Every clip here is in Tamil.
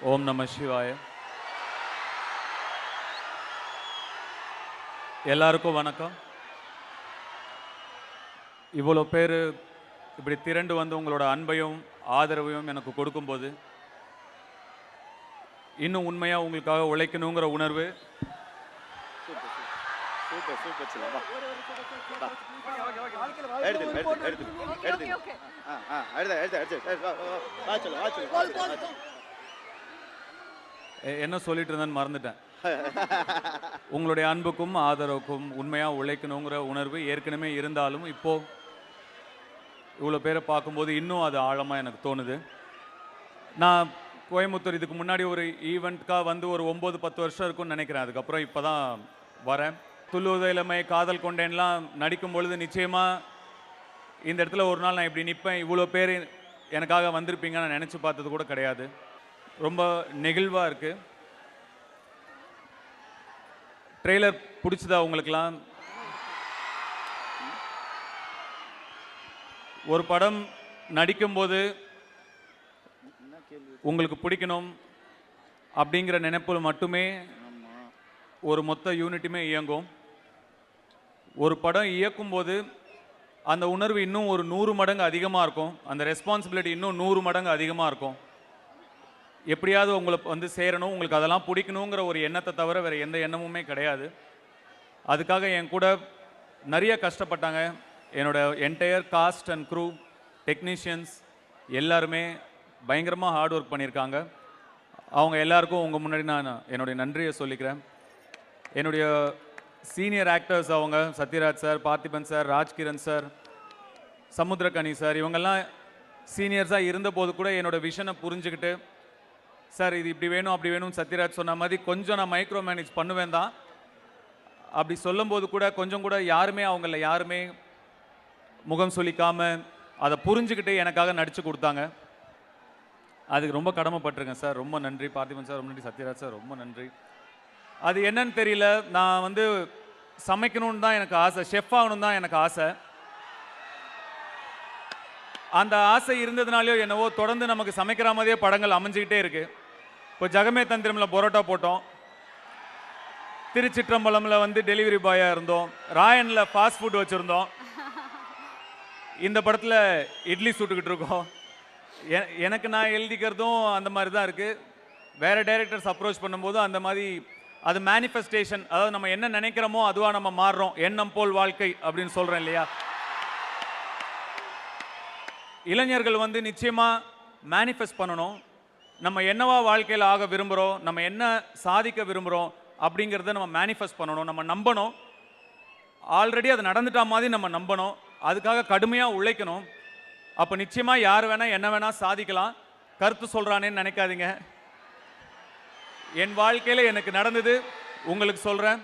ஓம் நம சிவாய எல்லாருக்கும் வணக்கம் இவ்வளோ பேர் இப்படி திரண்டு வந்து உங்களோட அன்பையும் ஆதரவையும் எனக்கு கொடுக்கும்போது இன்னும் உண்மையாக உங்களுக்காக உழைக்கணுங்கிற உணர்வு சூப்பர் சூப்பர் எடுத்து எடுத்து எடுத்து எடுத்து என்ன சொல்லிட்டு இருந்தேன்னு மறந்துட்டேன். உங்களுடைய அன்புக்கும் ஆதரவுக்கும் உண்மையாக உழைக்கணுங்கிற உணர்வு ஏற்கனவே இருந்தாலும் இப்போ இவ்வளோ பேரை பார்க்கும்போது இன்னும் அது ஆழமாக எனக்கு தோணுது. நான் கோயம்புத்தூர் இதுக்கு முன்னாடி ஒரு ஈவெண்ட்காக வந்து ஒரு ஒம்பது பத்து வருஷம் இருக்கும்னு நினைக்கிறேன். அதுக்கப்புறம் இப்போ தான் வரேன். துள்ளுவத இளமை காதல் கொண்டேன்லாம் நடிக்கும் பொழுது நிச்சயமாக இந்த இடத்துல ஒரு நாள் நான் இப்படி நிற்பேன் இவ்வளோ பேர் எனக்காக வந்திருப்பீங்கன்னு நான் நினச்சி பார்த்தது கூட கிடையாது. ரொம்ப நெகிழ்வாக இருக்குது ட்ரெய்லர் பிடிச்சதா உங்களுக்கெல்லாம்? ஒரு படம் நடிக்கும்போது உங்களுக்கு பிடிக்கணும் அப்படிங்கிற நினைப்பில் மட்டுமே ஒரு மொத்த யூனிட்டுமே இயங்கும். ஒரு படம் இயக்கும்போது அந்த உணர்வு இன்னும் ஒரு நூறு மடங்கு அதிகமாக இருக்கும். அந்த ரெஸ்பான்சிபிலிட்டி இன்னும் நூறு மடங்கு அதிகமாக இருக்கும். எப்படியாவது உங்களை வந்து சேரணும் உங்களுக்கு அதெல்லாம் பிடிக்கணுங்கிற ஒரு எண்ணத்தை தவிர வேறு எந்த எண்ணமுமே கிடையாது. அதுக்காக என் கூட நிறைய கஷ்டப்பட்டாங்க. என்னோட entire cast and crew technicians எல்லாருமே பயங்கரமாக ஹார்ட் ஒர்க் பண்ணியிருக்காங்க. அவங்க எல்லாருக்கும் உங்கள் முன்னாடி நான் என்னுடைய நன்றியை சொல்லிக்கிறேன். என்னுடைய சீனியர் ஆக்டர்ஸ் அவங்க Sathyaraj sir Parthiban sir Rajkiran sir Samuthirakani sir இவங்கெல்லாம் சீனியர்ஸாக இருந்தபோது கூட என்னோடய விஷனை புரிஞ்சுக்கிட்டு சார் இது இப்படி வேணும் அப்படி வேணும்னு சத்யராஜ் சொன்ன மாதிரி கொஞ்சம் நான் மைக்ரோ மேனேஜ் பண்ணுவேன் தான். அப்படி சொல்லும்போது கூட கொஞ்சம் கூட யாருமே அவங்கள யாருமே முகம் சொல்லிக்காமல் அதை புரிஞ்சுக்கிட்டு எனக்காக நடித்து கொடுத்தாங்க. அதுக்கு ரொம்ப கடமைப்பட்டிருக்கேன் சார் ரொம்ப நன்றி. பார்த்திபன் சார் ரொம்ப நன்றி. சத்யராஜ் சார் ரொம்ப நன்றி. அது என்னன்னு தெரியல நான் வந்து சமைக்கணும்னு தான் எனக்கு ஆசை ஷெஃப் ஆகணும் தான் எனக்கு ஆசை. அந்த ஆசை இருந்ததுனாலையோ என்னவோ தொடர்ந்து நமக்கு சமைக்கிற மாதிரியே படங்கள் அமைஞ்சிக்கிட்டே இருக்கு. இப்போ ஜெகமே தந்திரமில் பரோட்டா போட்டோம். திருச்சிற்றம்பலமில் வந்து டெலிவரி பாயாக இருந்தோம். ராயனில் ஃபாஸ்ட் ஃபுட் வச்சுருந்தோம். இந்த படத்தில் இட்லி சுட்டுக்கிட்டு இருக்கோம். எ- எனக்கு நான் எழுதிக்கிறதும் அந்த மாதிரி தான் இருக்குது வேறு டைரக்டர்ஸ் அப்ரோச் பண்ணும்போது அந்த மாதிரி அது மேனிஃபெஸ்டேஷன் அதாவது நம்ம என்ன நினைக்கிறோமோ அதுவாக நம்ம மாறுறோம். எண்ணம் போல் வாழ்க்கை அப்படின்னு சொல்கிறேன் இல்லையா? இளைஞர்கள் வந்து நிச்சயமாக மேனிஃபெஸ்ட் பண்ணணும். நம்ம என்னவா வாழ்க்கையில் ஆக விரும்புகிறோம் நம்ம என்ன சாதிக்க விரும்புகிறோம் அப்படிங்கிறத நம்ம மேனிஃபெஸ்ட் பண்ணணும் நம்ம நம்பணும். ஆல்ரெடி அது நடந்துட்டா மாதிரி நம்ம நம்பணும். அதுக்காக கடுமையாக உழைக்கணும். அப்போ நிச்சயமாக யார் வேணால் என்ன வேணால் சாதிக்கலாம். கருத்து சொல்கிறானேன்னு நினைக்காதீங்க. என் வாழ்க்கையில் எனக்கு நடந்தது உங்களுக்கு சொல்கிறேன்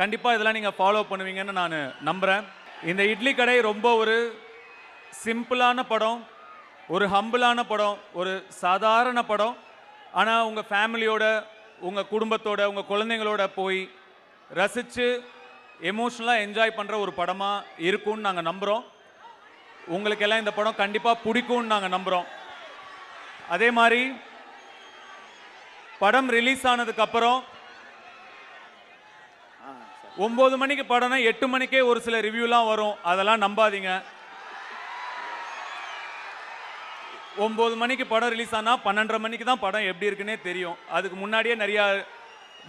கண்டிப்பாக இதெல்லாம் நீங்கள் ஃபாலோ பண்ணுவீங்கன்னு நான் நம்புகிறேன் இந்த இட்லி கடை ரொம்ப ஒரு சிம்பிளான படம் ஒரு ஹம்பிளான படம் ஒரு சாதாரண படம். ஆனால் உங்கள் ஃபேமிலியோட உங்கள் குடும்பத்தோட உங்கள் குழந்தைங்களோட போய் ரசித்து எமோஷ்னலாக என்ஜாய் பண்ணுற ஒரு படமாக இருக்கும்னு நாங்கள் நம்புகிறோம் உங்களுக்கெல்லாம் இந்த படம் கண்டிப்பாக பிடிக்கும்னு நாங்கள் நம்புகிறோம் அதே மாதிரி படம் ரிலீஸ் ஆனதுக்கப்புறம் ஒம்பது மணிக்கு படம்னா எட்டு மணிக்கே ஒரு சில ரிவ்யூலாம் வரும். அதெல்லாம் நம்பாதீங்க. ஒம்பது மணிக்கு படம் ரிலீஸ் ஆனால் பன்னெண்டரை மணிக்கு தான் படம் எப்படி இருக்குன்னே தெரியும். அதுக்கு முன்னாடியே நிறையா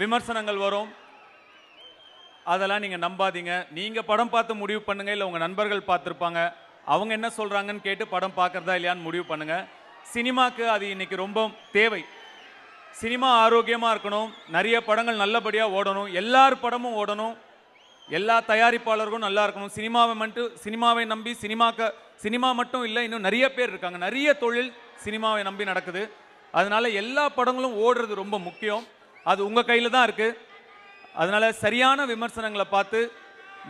விமர்சனங்கள் வரும். அதெல்லாம் நீங்கள் நம்பாதீங்க. நீங்கள் படம் பார்த்து முடிவு பண்ணுங்க இல்லை உங்கள் நண்பர்கள் பார்த்துருப்பாங்க. அவங்க என்ன சொல்கிறாங்கன்னு கேட்டு படம் பார்க்குறதா இல்லையான்னு முடிவு பண்ணுங்கள் சினிமாவுக்கு அது இன்னைக்கு ரொம்ப தேவை. சினிமா ஆரோக்கியமாக இருக்கணும். நிறைய படங்கள் நல்லபடியாக ஓடணும். எல்லார் படமும் ஓடணும். எல்லா தயாரிப்பாளர்களும் நல்லா இருக்கணும். சினிமாவை மட்டும் சினிமாவை நம்பி சினிமாக்க சினிமா மட்டும் இல்லை இன்னும் நிறைய பேர் இருக்காங்க. நிறைய தொழில் சினிமாவை நம்பி நடக்குது. அதனால எல்லா படங்களும் ஓடுறது ரொம்ப முக்கியம். அது உங்கள் கையில் தான் இருக்குது அதனால சரியான விமர்சனங்களை பார்த்து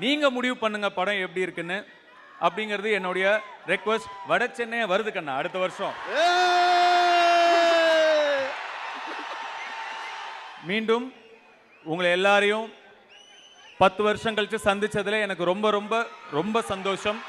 நீங்கள் முடிவு பண்ணுங்க படம் எப்படி இருக்குன்னு அப்படிங்கிறது என்னுடைய ரெக்வஸ்ட் வட சென்னையை வருது கண்ணா அடுத்த வருஷம்! மீண்டும் உங்களை எல்லாரையும் பத்து வருஷம் கழிச்சு சந்திச்சதுல எனக்கு ரொம்ப ரொம்ப ரொம்ப சந்தோஷம்.